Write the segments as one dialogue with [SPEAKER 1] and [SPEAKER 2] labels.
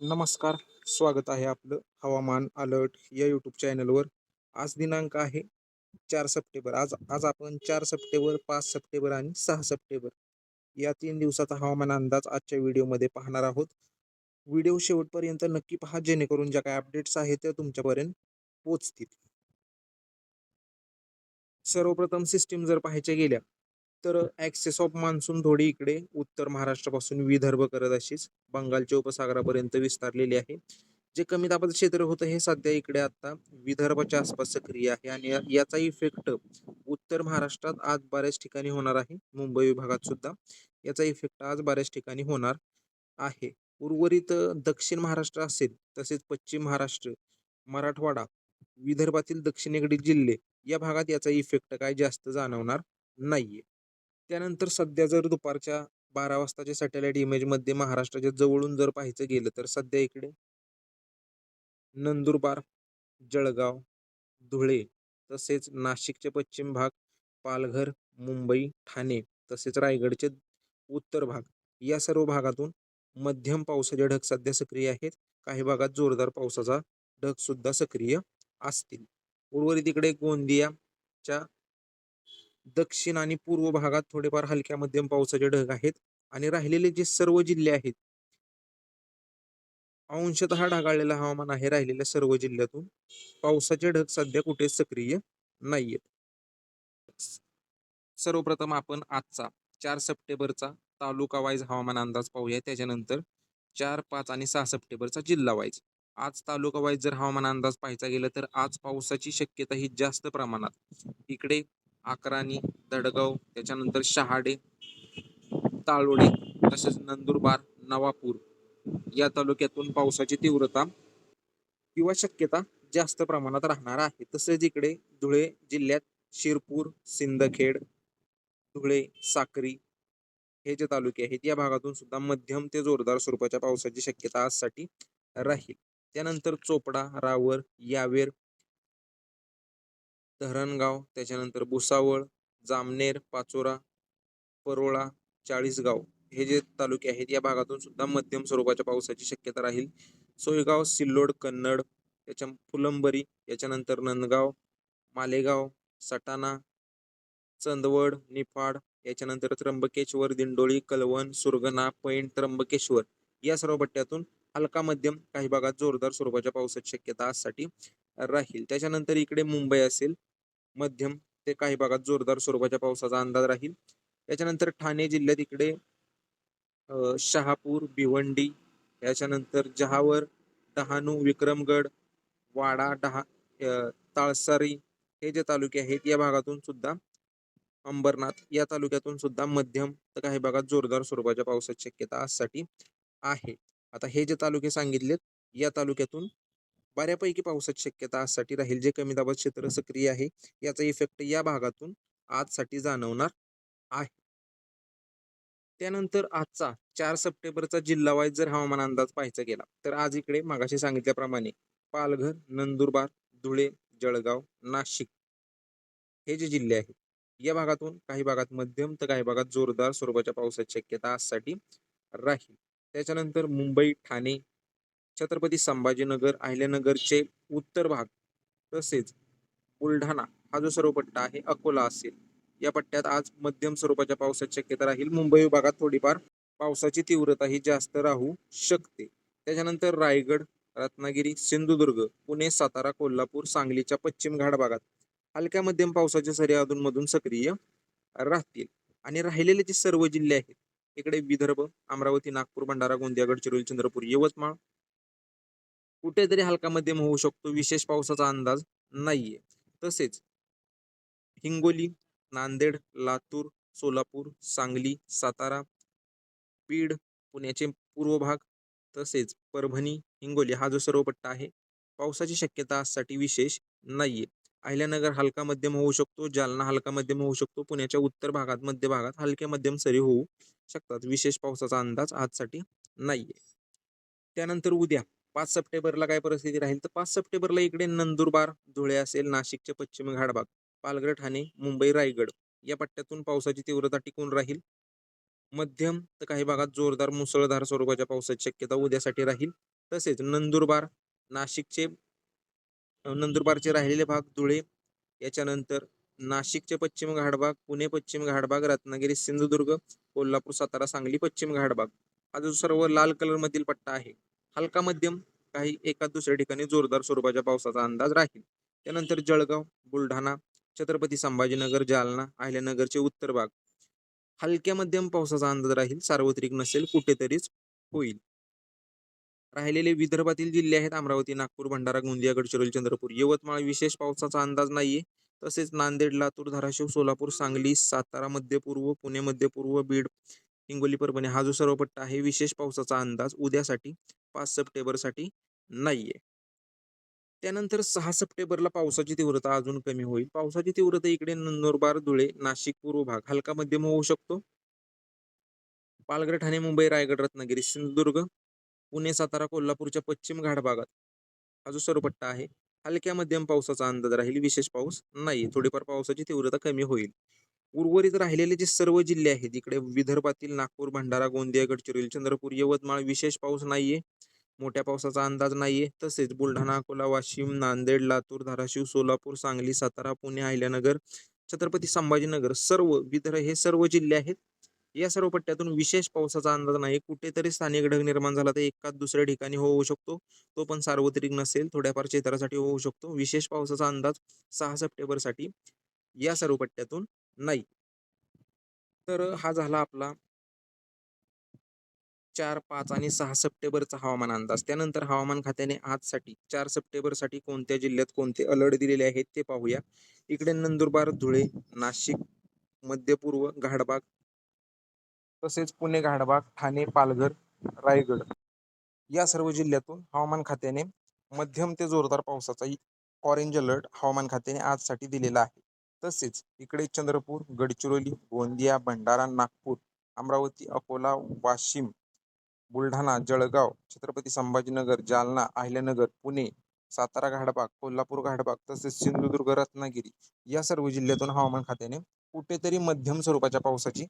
[SPEAKER 1] नमस्कार स्वागत आहे आपलं हवामान अलर्ट या यूट्यूब चॅनलवर. आज दिनांक आहे चार सप्टेंबर. आज आज आपण चार सप्टेंबर पाच सप्टेंबर आणि सहा सप्टेंबर या तीन दिवसाचा हवामान अंदाज आजच्या व्हिडिओमध्ये पाहणार आहोत. व्हिडिओ शेवटपर्यंत नक्की पहा जेणेकरून ज्या काही अपडेट्स आहेत त्या तुमच्यापर्यंत पोचतील सर्वप्रथम सिस्टीम जर पाहायच्या गेल्या तर ॲक्सेस ऑफ मान्सून थोडी इकडे उत्तर महाराष्ट्रापासून विदर्भ करत अशीच बंगालच्या उपसागरापर्यंत विस्तारलेली आहे. जे कमी दाबाचं क्षेत्र होतं हे सध्या इकडे आता विदर्भाच्या आसपास सक्रिय आहे आणि याचा इफेक्ट उत्तर महाराष्ट्रात आज बऱ्याच ठिकाणी होणार आहे. मुंबई विभागात सुद्धा याचा इफेक्ट आज बऱ्याच ठिकाणी होणार आहे. उर्वरित दक्षिण महाराष्ट्र असेल तसेच पश्चिम महाराष्ट्र मराठवाडा विदर्भातील दक्षिणेकडील जिल्हे या भागात याचा इफेक्ट काय जास्त जाणवणार नाहीये. त्यानंतर सध्या जर दुपारच्या बारा वाजताच्या सॅटेलाइट इमेजमध्ये महाराष्ट्राच्या जवळून जर पाहायचं गेलं तर सध्या इकडे नंदुरबार जळगाव धुळे तसेच नाशिकचे पश्चिम भाग पालघर मुंबई ठाणे तसेच रायगडचे उत्तर भाग या सर्व भागातून मध्यम पावसाचे ढग सध्या सक्रिय आहेत. काही भागात जोरदार पावसाचा ढगसुद्धा सक्रिय असतील. उर्वरित इकडे गोंदियाच्या दक्षिण आणि पूर्व भागात थोडेफार हलक्या मध्यम पावसाचे ढग आहेत आणि राहिलेले जे सर्व जिल्हे आहेत अंशतः ढगाळलेलं हवामान आहे राहिलेल्या सर्व जिल्ह्यातून पावसाचे ढग सध्या कुठे सक्रिय नाहीयेत. सर्वप्रथम आपण आजचा चार सप्टेंबरचा तालुका वाईज हवामान अंदाज पाहूया. त्याच्यानंतर चार पाच आणि सहा सप्टेंबरचा जिल्हा वाईज. आज तालुका वाईज जर हवामान अंदाज पाहायचा गेला तर आज पावसाची शक्यता ही जास्त प्रमाणात. इकडे अकराणी दडगाव त्याच्यानंतर शहाडे ताळोडे तसेच नंदुरबार नवापूर या तालुक्यातून पावसाची तीव्रता किंवा शक्यता जास्त प्रमाणात राहणार आहे. तसेच इकडे धुळे जिल्ह्यात शिरपूर सिंदखेड धुळे साक्री हे जे तालुके आहेत या भागातून सुद्धा मध्यम ते जोरदार स्वरूपाच्या पावसाची शक्यता आजसाठी राहील. त्यानंतर चोपडा रावर यावेर धरणगाव त्याच्यानंतर भुसावळ जामनेर पाचोरा परोळा चाळीसगाव हे जे तालुके आहेत या भागातून सुद्धा मध्यम स्वरूपाच्या पावसाची शक्यता राहील. सोयगाव सिल्लोड कन्नड त्याच्या फुलंबरी याच्यानंतर नंदगाव मालेगाव सटाणा चंदवड निफाड याच्यानंतर त्र्यंबकेश्वर दिंडोळी कलवण सुरगणा पैण त्र्यंबकेश्वर या सर्व पट्ट्यातून हलका मध्यम काही भागात जोरदार स्वरूपाच्या पावसाची शक्यता आजसाठी राहील. त्याच्यानंतर इकडे मुंबई असेल मध्यम ते काही भागात जोरदार स्वरूपाच्या पावसाचा अंदाज राहील. त्याच्यानंतर ठाणे जिल्ह्यात इकडे शहापूर भिवंडी याच्यानंतर जहावर डहाणू विक्रमगड वाडा डहा ताळसारी हे जे तालुके आहेत या भागातून सुद्धा अंबरनाथ या तालुक्यातून सुद्धा मध्यम तर काही भागात जोरदार स्वरूपाच्या पावसाची शक्यता आजसाठी आहे. आता हे जे तालुके सांगितलेत या तालुक्यातून बऱ्यापैकी पावसाची शक्यता आजसाठी राहील. जे कमी दाबात क्षेत्र सक्रिय आहे याचा इफेक्ट या भागातून आजसाठी जाणवणार आहे. त्यानंतर आजचा चार सप्टेंबरचा जिल्हा वाईज जर हवामान अंदाज पाहायचा गेला तर आज इकडे मागाशी सांगितल्याप्रमाणे पालघर नंदुरबार धुळे जळगाव नाशिक हे जे जिल्हे आहेत या भागातून काही भागात मध्यम तर काही भागात जोरदार स्वरूपाच्या पावसाची शक्यता आजसाठी राहील. त्याच्यानंतर मुंबई ठाणे छत्रपती संभाजीनगर अहिल्यानगरचे उत्तर भाग तसेच बुलढाणा हा जो सर्व पट्टा आहे अकोला असेल. या पट्ट्यात आज मध्यम स्वरूपाच्या पावसाची शक्यता राहील. मुंबई विभागात थोडीफार पावसाची तीव्रता ही जास्त राहू शकते. त्याच्यानंतर रायगड रत्नागिरी सिंधुदुर्ग पुणे सातारा कोल्हापूर सांगलीच्या पश्चिम घाट भागात हलक्या मध्यम पावसाच्या सरी अधूनमधून सक्रिय राहतील. आणि राहिलेले जे सर्व जिल्हे आहेत इकडे विदर्भ अमरावती नागपूर भंडारा गोंदिया गडचिरोली चंद्रपूर यवतमाळ कुठेतरी हलका मध्यम होऊ शकतो विशेष पावसाचा अंदाज नाहीये. तसेच हिंगोली नांदेड लातूर सोलापूर सांगली सातारा बीड पुण्याचे पूर्व भाग तसेच परभणी हिंगोली हा जो सर्व पट्टा आहे पावसाची शक्यता आजसाठी विशेष नाहीये. अहिल्यानगर हलका मध्यम होऊ शकतो जालना हलका मध्यम होऊ शकतो पुण्याच्या उत्तर भागात मध्य भागात हलक्या मध्यम सरी होऊ शकतात. विशेष पावसाचा अंदाज आजसाठी नाहीये. त्यानंतर उद्या पाच सप्टेंबरला काय परिस्थिती राहील? तर पाच सप्टेंबरला इकडे नंदुरबार धुळे असेल नाशिकचे पश्चिम घाट भाग पालघर ठाणे मुंबई रायगड या पट्ट्यातून पावसाची तीव्रता टिकून राहील. मध्यम तर काही भागात जोरदार मुसळधार स्वरूपाच्या पावसाची शक्यता उद्यासाठी राहील. तसेच नंदुरबार नाशिकचे नंदुरबारचे राहिलेले भाग धुळे याच्यानंतर नाशिकचे पश्चिम घाटभाग पुणे पश्चिम घाटभाग रत्नागिरी सिंधुदुर्ग कोल्हापूर सातारा सांगली पश्चिम घाटभाग हा जो सर्व लाल कलरमधील पट्टा आहे हलका मध्यम काही एका दुसऱ्या ठिकाणी जोरदार स्वरूपाच्या पावसाचा अंदाज राहील. त्यानंतर जळगाव बुलढाणा छत्रपती संभाजीनगर जालना अहिल्यानगरचे उत्तर भाग. हलक्या मध्यम पावसाचा अंदाज राहील सार्वत्रिक नसेल कुठेतरीच होईल. राहिलेले विदर्भातील जिल्हे आहेत अमरावती नागपूर भंडारा गोंदिया गडचिरोली चंद्रपूर. यवतमाळ विशेष पावसाचा अंदाज नाहीये. तसेच नांदेड लातूर धाराशिव सोलापूर सांगली सातारा मध्य पूर्व पुणे मध्य पूर्व बीड हिंगोली परभणी हा जो सर्व पट्टा आहे विशेष पावसाचा अंदाज उद्यासाठी पाच सप्टेंबरसाठी नाहीये. त्यानंतर सहा सप्टेंबरला पावसाची तीव्रता अजून कमी होईल. पावसाची तीव्रता इकडे नंदुरबार धुळे नाशिक पूर्व भाग हलका मध्यम होऊ शकतो. पालघर ठाणे मुंबई रायगड रत्नागिरी सिंधुदुर्ग पुणे सातारा कोल्हापूरच्या पश्चिम घाट भागात हा जो सरपट्टा आहे. हलक्या मध्यम पावसाचा अंदाज राहील. विशेष पाऊस नाही थोडीफार पावसाची तीव्रता कमी होईल. उर्वरित राहिलेले जे सर्व जिल्हे आहेत इकडे विदर्भातील नागपूर भंडारा गोंदिया गडचिरोली चंद्रपूर यवतमाळ विशेष पाऊस नाहीये. मोठ्या पावसाचा अंदाज नाहीये. तसेच बुलढाणा अकोला वाशिम नांदेड लातूर धाराशिव सोलापूर सांगली सातारा पुणे अहिल्यानगर छत्रपती संभाजीनगर सर्व विदर्भ हे सर्व जिल्हे आहेत. या सर्व पट्ट्यातून विशेष पावसाचा अंदाज नाही कुठेतरी स्थानिक ढग निर्माण झाला तर एकाच दुसऱ्या ठिकाणी होऊ शकतो. तो पण सार्वत्रिक नसेल थोड्याफार क्षेत्रासाठी होऊ शकतो. विशेष पावसाचा अंदाज सहा सप्टेंबरसाठी या सर्व पट्ट्यातून नाही. तर हा. झाला आपला चार पाच आणि सहा सप्टेंबरचा हवामान अंदाज. त्यानंतर हवामान खात्याने आजसाठी चार सप्टेंबरसाठी कोणत्या जिल्ह्यात कोणते अलर्ट दिलेले आहेत ते पाहूया. इकडे नंदुरबार धुळे नाशिक मध्य पूर्व घाटबाग तसेच पुणे घाटबाग ठाणे पालघर रायगड या सर्व जिल्ह्यातून हवामान खात्याने मध्यम ते जोरदार पावसाचा ऑरेंज अलर्ट हवामान खात्याने आजसाठी दिलेला आहे. तसेच इकडे चंद्रपूर गडचिरोली गोंदिया भंडारा नागपूर अमरावती अकोला वाशिम बुलढाणा जळगाव छत्रपती संभाजीनगर जालना अहिल्यानगर पुणे सातारा घाटबाग कोल्हापूर घाटबाग तसेच सिंधुदुर्ग रत्नागिरी या सर्व जिल्ह्यातून हवामान खात्याने कुठेतरी मध्यम स्वरूपाच्या पावसाची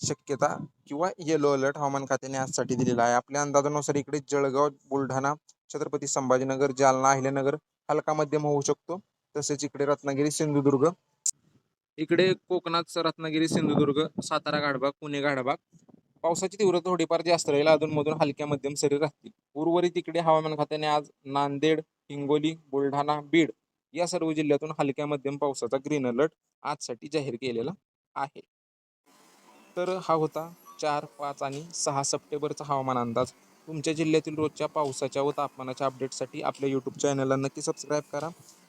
[SPEAKER 1] शक्यता किंवा येलो अलर्ट हवामान खात्याने आजसाठी दिलेला आहे. आपल्या अंदाजानुसार इकडे जळगाव बुलढाणा छत्रपती संभाजीनगर जालना अहिल्यानगर हलका मध्यम होऊ शकतो. तसेच इकडे रत्नागिरी सिंधुदुर्ग इकडे कोकणात रत्नागिरी सिंधुदुर्ग सातारा गाडबाग पुणे गाडबाग पावसाची तीव्रता थोडीफार जास्त राहील. अधूनमधून हलक्या मध्यम सरी राहतील. उर्वरित इकडे हवामान खात्याने आज नांदेड हिंगोली बुलढाणा बीड या सर्व जिल्ह्यातून हलक्या मध्यम पावसाचा ग्रीन अलर्ट आजसाठी जाहीर केलेला आहे. तर हा होता चार पाच आणि सहा सप्टेंबरचा हवामान अंदाज. तुमच्या जिल्ह्यातील रोजच्या पावसाच्या व तापमानाच्या अपडेटसाठी आपल्या यूट्यूब चॅनलला नक्की सबस्क्राईब करा.